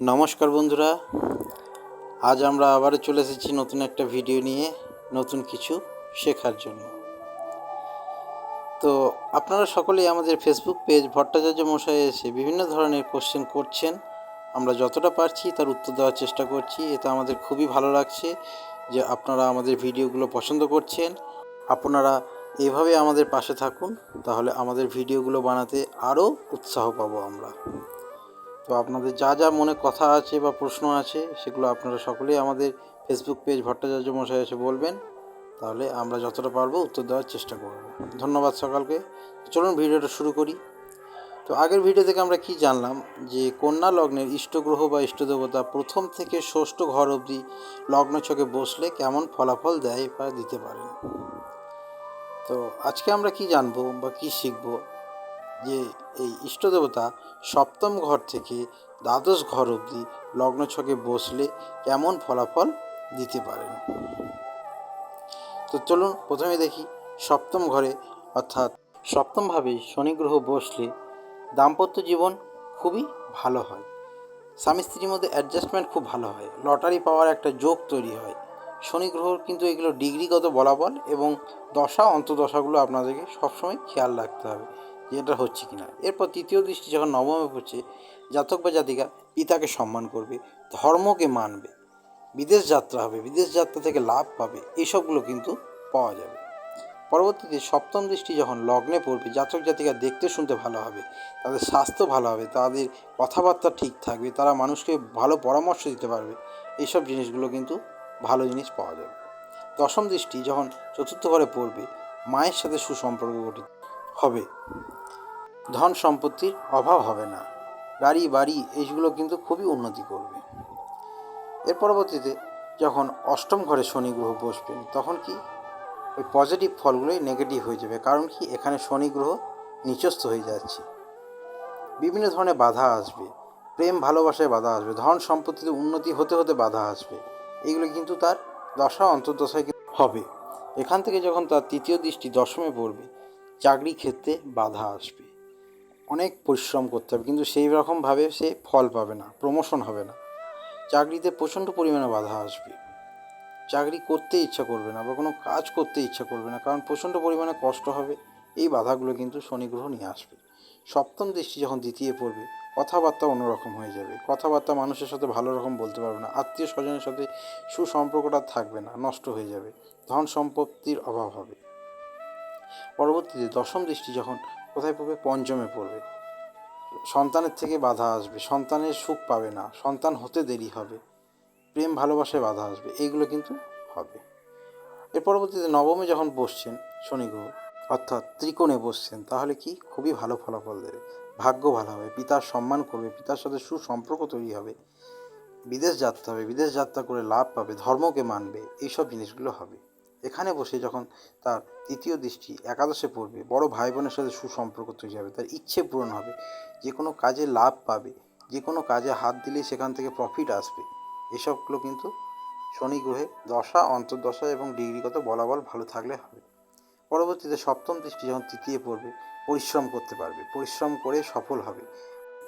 নমস্কার বন্ধুরা, আজ আমরা আবারও চলে এসেছি নতুন একটা ভিডিও নিয়ে, নতুন কিছু শেখার জন্য। তো আপনারা সকলেই আমাদের ফেসবুক পেজ ভট্টাচার্য মশাই এসে বিভিন্ন ধরনের কোশ্চেন করছেন। আমরা যতটা পারছি তার উত্তর দেওয়ার চেষ্টা করছি। এটা আমাদের খুবই ভালো লাগছে যে আপনারা আমাদের ভিডিওগুলো পছন্দ করছেন। আপনারা এভাবে আমাদের পাশে থাকুন, তাহলে আমাদের ভিডিওগুলো বানাতে আরও উৎসাহ পাবো আমরা। তো আপনাদের যা যা মনে কথা আছে বা প্রশ্ন আছে, সেগুলো আপনারা সকলেই আমাদের ফেসবুক পেজ ভট্টাচার্য মশাই এসে বলবেন। তাহলে আমরা যতটা পারব উত্তর দেওয়ার চেষ্টা করব। ধন্যবাদ সকালকে। চলুন ভিডিওটা শুরু করি। তো আগের ভিডিও থেকে আমরা কি জানলাম? যে কন্যা লগ্নের ইষ্টগ্রহ বা ইষ্টদেবতা প্রথম থেকে ষষ্ঠ ঘর অবধি লগ্ন ছকে বসলে কেমন ফলাফল দেয় বা দিতে পারেন? তো আজকে আমরা কি জানব বা কি শিখব? যে এই ইষ্টদেবতা সপ্তম ঘর থেকে দ্বাদশ ঘর অবধি লগ্ন ছকে বসলে কেমন ফলাফল দিতে পারেন? তো চলুন প্রথমে দেখি সপ্তম ঘরে, অর্থাৎ সপ্তমভাবে শনি গ্রহ বসলে দাম্পত্য জীবন খুবই ভালো হয়। স্বামী স্ত্রীর মধ্যে অ্যাডজাস্টমেন্ট খুব ভালো হয়। লটারি পাওয়ার একটা যোগ তৈরি হয়। শনি গ্রহর কিন্তু এগুলো ডিগ্রিগত বলাবল এবং দশা অন্তদশাগুলো আপনাদেরকে সবসময় খেয়াল রাখতে হবে। যে এটা হচ্ছে কি না এরপর তৃতীয় দৃষ্টি যখন নবমে পড়ছে, জাতক বা জাতিকা পিতাকে সম্মান করবে, ধর্মকে মানবে, বিদেশ যাত্রা হবে, বিদেশ যাত্রা থেকে লাভ পাবে এইসবগুলো কিন্তু পাওয়া যাবে। পরবর্তীতে সপ্তম দৃষ্টি যখন লগ্নে পড়বে, জাতক জাতিকা দেখতে শুনতে ভালো হবে, তাদের স্বাস্থ্য ভালো হবে, তাদের কথাবার্তা ঠিক থাকবে, তারা মানুষকে ভালো পরামর্শ দিতে পারবে এইসব জিনিসগুলো কিন্তু ভালো জিনিস পাওয়া যাবে। দশম দৃষ্টি যখন চতুর্থ ঘরে পড়বে, মায়ের সাথে সুসম্পর্ক গঠিত। হবে। ধন সম্পত্তির অভাব হবে না। গাড়ি, বাড়ি, এইগুলো কিন্তু খুবই উন্নতি করবে। এর পরবর্তীতে যখন অষ্টম ঘরে শনি গ্রহ বসবেন, তখন কি ওই পজিটিভ ফলগুলোই নেগেটিভ হয়ে যাবে? কারণ কি? এখানে শনি গ্রহ নিচস্থ হয়ে যাচ্ছে। বিভিন্ন ধরনের বাধা আসবে। প্রেম, ভালোবাসায় বাধা আসবে। ধন সম্পত্তিতে উন্নতি হতে হতে বাধা আসবে। এইগুলো কিন্তু তার দশা, অন্তর্দশায় হবে। এখান থেকে যখন তার তৃতীয় দৃষ্টি দশমে পড়বে চাকরি ক্ষেত্রে বাধা আসবে। অনেক পরিশ্রম করতে হবে, কিন্তু সেই রকমভাবে সে ফল পাবে না প্রমোশন হবে না। চাকরিতে প্রচণ্ড পরিমাণে বাধা আসবে। চাকরি করতে ইচ্ছা করবে না বা কোনো কাজ করতে ইচ্ছা করবে না, কারণ প্রচণ্ড পরিমাণে কষ্ট হবে, এই বাধাগুলো কিন্তু শনি গ্রহ নিয়ে আসবে। সপ্তম দৃষ্টি যখন দ্বিতীয় পড়বে, কথাবার্তা অন্যরকম হয়ে যাবে। কথাবার্তা মানুষের সাথে ভালো রকম বলতে পারবে না, আত্মীয় স্বজনের সাথে সুসম্পর্কটা থাকবে না, নষ্ট হয়ে যাবে, ধন সম্পত্তির অভাব হবে। পরবর্তীতে দশম দৃষ্টি যখন কোথায় পড়বে? পঞ্চমে পড়বে। সন্তানের থেকে বাধা আসবে। সন্তানের সুখ পাবে না। সন্তান হতে দেরি হবে। প্রেম, ভালোবাসায় বাধা আসবে। এইগুলো কিন্তু হবে। এর পরবর্তীতে নবমে যখন বসছেন শনি গ্রহ, অর্থাৎ ত্রিকোণে বসছেন, তাহলে কি? খুবই ভালো ফলাফল দেবে। ভাগ্য ভালো হবে। পিতার সম্মান করবে। পিতার সাথে সুসম্পর্ক তৈরি হবে। বিদেশ যাত্রা হবে। বিদেশ যাত্রা করে লাভ পাবে। ধর্মকে মানবে। এইসব জিনিসগুলো হবে। এখানে বসে যখন তার তৃতীয় দৃষ্টি একাদশে পড়বে, বড় ভাই বোনের সাথে সুসম্পর্ক তৈরি হবে, তার ইচ্ছে পূরণ হবে, যে কোনো কাজে লাভ পাবে, যে কোনো কাজে হাত দিলেই সেখান থেকে প্রফিট আসবে। এসবগুলো কিন্তু শনি গ্রহে দশা, অন্তর্দশা এবং ডিগ্রিগত বলাবল ভালো থাকলে হবে। পরবর্তীতে সপ্তম দৃষ্টি যখন তৃতীয় পড়বে, পরিশ্রম করতে পারবে, পরিশ্রম করে সফল হবে।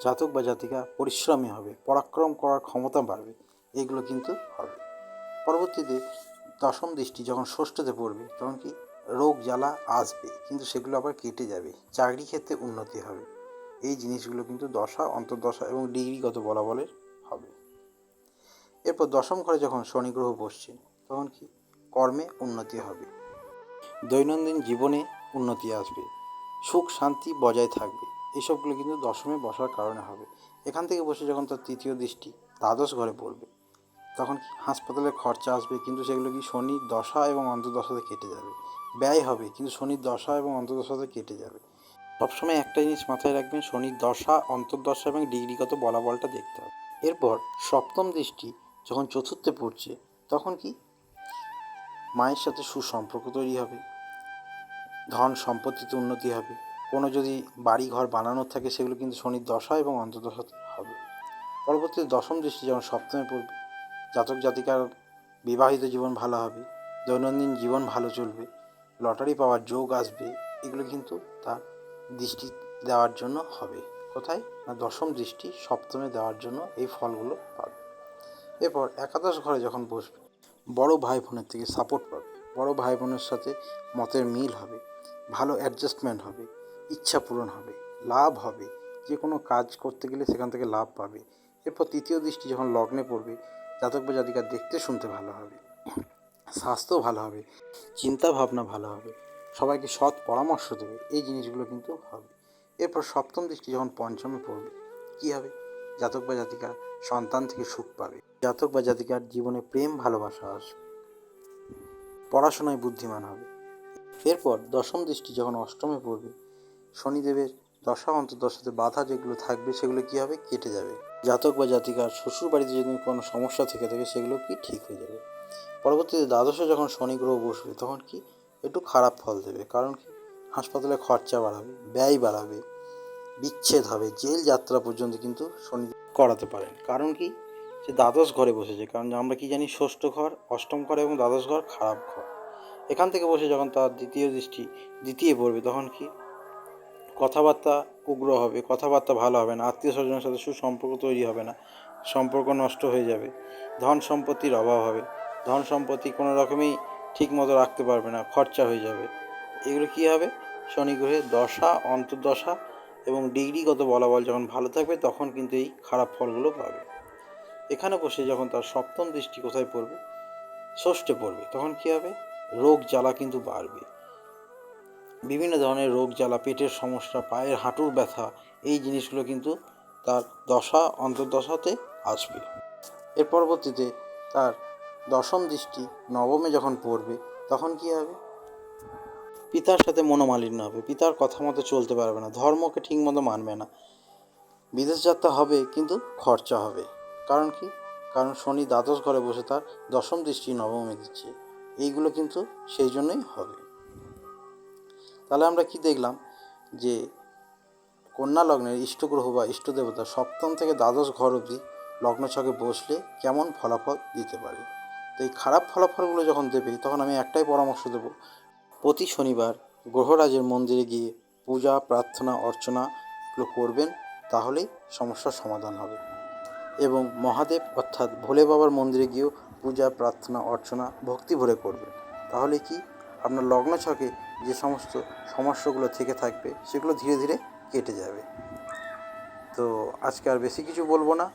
জাতক বা জাতিকা পরিশ্রমী হবে, পরাক্রম করার ক্ষমতা বাড়বে, এগুলো কিন্তু হবে। পরবর্তীতে দশম দৃষ্টি যখন ষষ্ঠতে পড়বে, তখন কি রোগ জ্বালা আসবে, কিন্তু সেগুলো আবার কেটে যাবে, চাকরি ক্ষেত্রে উন্নতি হবে। এই জিনিসগুলো কিন্তু দশা, অন্তর্দশা এবং ডিগ্রিগত বলাবলের হবে। এরপর দশম ঘরে যখন শনি গ্রহ বসছে, তখন কি কর্মে উন্নতি হবে। দৈনন্দিন জীবনে উন্নতি আসবে, সুখ শান্তি বজায় থাকবে, এসবগুলো কিন্তু দশমে বসার কারণে হবে। এখান থেকে বসে যখন তার তৃতীয় দৃষ্টি দ্বাদশ ঘরে পড়বে তখন হাসপাতালে খরচা আসবে, কিন্তু সেগুলো কি শনির দশা এবং অন্তর্দশাতে কেটে যাবে? ব্যয় হবে, কিন্তু শনির দশা এবং অন্তর্দশাতে কেটে যাবে। সবসময় একটা জিনিস মাথায় রাখবেন, শনির দশা, অন্তর্দশা এবং ডিগ্রিগত বলাবলটা দেখতে হবে। এরপর সপ্তম দৃষ্টি যখন চতুর্থে পড়ছে, তখন কি? মায়ের সাথে সুসম্পর্ক তৈরি হবে, ধন সম্পত্তিতে উন্নতি হবে, কোনো যদি বাড়ি ঘর বানানোর থাকে, সেগুলো কিন্তু শনির দশা এবং অন্তর্দশাতে হবে। পরবর্তীতে দশম দৃষ্টি যখন সপ্তমে পড়বে জাতক জাতিকার বিবাহিত জীবন ভালো হবে, দৈনন্দিন জীবন ভালো চলবে, লটারি পাওয়ার যোগ আসবে, এগুলো কিন্তু তার দৃষ্টি দেওয়ার জন্য হবে। কোথায়? না, দশম দৃষ্টি সপ্তমে দেওয়ার জন্য এই ফলগুলো পাবে। এরপর একাদশ ঘরে যখন বসবে, বড় ভাই বোনের থেকে সাপোর্ট পাবে। বড় ভাই বোনের সাথে মতের মিল হবে, ভালো অ্যাডজাস্টমেন্ট হবে, ইচ্ছা পূরণ হবে, লাভ হবে, যে কোনো কাজ করতে গেলে সেখান থেকে লাভ পাবে। এরপর তৃতীয় দৃষ্টি যখন লগ্নে পড়বে জাতক বা জাতিকা দেখতে শুনতে ভালো হবে। স্বাস্থ্য ভালো হবে চিন্তা ভাবনা ভালো হবে, সবাইকে সৎ পরামর্শ দেবে, এই জিনিসগুলো কিন্তু হবে। এরপর সপ্তম দৃষ্টি যখন পঞ্চমে পড়বে, কী হবে? জাতক বা জাতিকা সন্তান থেকে সুখ পাবে। জাতক বা জাতিকার জীবনে প্রেম, ভালোবাসা আসবে, পড়াশোনায় বুদ্ধিমান হবে। এরপর দশম দৃষ্টি যখন অষ্টমে পড়বে, শনিদেবের দশা অন্তর অন্তর্দশাতে বাধা যেগুলো থাকবে, সেগুলো কী হবে? কেটে যাবে। জাতক বা জাতিকার শ্বশুর বাড়িতে যদি কোনো সমস্যা থেকে থাকে, সেগুলো কি ঠিক হয়ে যাবে? পরবর্তীতে দ্বাদশে যখন শনি গ্রহ বসবে, তখন কি একটু খারাপ ফল দেবে? কারণ কি? হাসপাতালে খরচা বাড়াবে, ব্যয় বাড়াবে, বিচ্ছেদ হবে, জেল যাত্রা পর্যন্ত কিন্তু শনি করাতে পারেন কারণ কি? সে দ্বাদশ ঘরে বসেছে। কারণ আমরা কি জানি? ষষ্ঠ ঘর, অষ্টম ঘর এবং দ্বাদশ ঘর খারাপ ঘর। এখান থেকে বসে যখন তার দ্বিতীয় দৃষ্টি, দ্বিতীয় পড়বে তখন কি কথাবার্তা উগ্র হবে, কথাবার্তা ভালো হবে না, আত্মীয় স্বজনের সাথে সুসম্পর্ক তৈরি হবে না, সম্পর্ক নষ্ট হয়ে যাবে, ধন সম্পত্তির অভাব হবে, ধন সম্পত্তি কোনো রকমই ঠিক মতো রাখতে পারবে না, খরচা হয়ে যাবে। এগুলো কী হবে? শনি গ্রহের দশা, অন্তর্দশা এবং ডিগ্রিগত বলাবল যখন ভালো থাকবে তখন কিন্তু এই খারাপ ফলগুলো পাবে। এখানে বসে যখন তার সপ্তম দৃষ্টি কোথায় পড়বে? ষষ্ঠে পড়বে। তখন কী হবে? রোগ জ্বালা কিন্তু বাড়বে। বিভিন্ন ধরনের রোগ জ্বালা, পেটের সমস্যা, পায়ের হাঁটুর ব্যথা, এই জিনিসগুলো কিন্তু তার দশা, অন্তর্দশাতে আসবে। এর পরবর্তীতে তার দশম দৃষ্টি নবমে যখন পড়বে, তখন কি হবে? পিতার সাথে মনোমালিন্য হবে। পিতার কথা মতো চলতে পারবে না, ধর্মকে ঠিকমতো মানবে না। বিদেশ যাত্রা হবে, কিন্তু খরচা হবে। কারণ কি? কারণ শনি দ্বাদশ ঘরে বসে তার দশম দৃষ্টি নবমে দিচ্ছে। এইগুলো কিন্তু সেই জন্যই হবে। তাহলে আমরা কি দেখলাম? যে কন্যা লগ্নের ইষ্টগ্রহ বা ইষ্টদেবতা সপ্তম থেকে দ্বাদশ ঘর অবধি লগ্ন ছকে বসলে কেমন ফলাফল দিতে পারে? তো এই খারাপ ফলাফলগুলো যখন দেবে, তখন আমি একটাই পরামর্শ দেবো। প্রতি শনিবার গ্রহরাজের মন্দিরে গিয়ে পূজা, প্রার্থনা, অর্চনা এগুলো করবেন, তাহলেই সমস্যার সমাধান হবে। এবং মহাদেব অর্থাৎ ভোলে বাবার মন্দিরে গিয়েও পূজা, প্রার্থনা, অর্চনা, ভক্তি ভরে করবেন। তাহলে কি? আপনার লগ্ন ছকে যে সমস্ত সমস্যাগুলো থেকে থাকবে, সেগুলো ধীরে ধীরে কেটে যাবে। তো আজকে আর বেশি কিছু বলব না।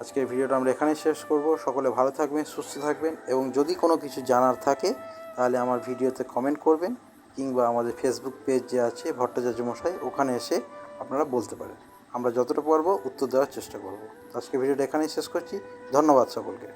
আজকের ভিডিওটা আমরা এখানেই শেষ করব। সকলে ভালো থাকবেন, সুস্থ থাকবেন এবং যদি কোনো কিছু জানার থাকে, তাহলে আমার ভিডিওতে কমেন্ট করবেন কিংবা আমাদের ফেসবুক পেজ যে আছে, ভট্টাচার্য মশাই, ওখানে এসে আপনারা বলতে পারেন। আমরা যতটা পারব উত্তর দেওয়ার চেষ্টা করব। আজকে ভিডিওটা এখানেই শেষ করছি। ধন্যবাদ সকলকে।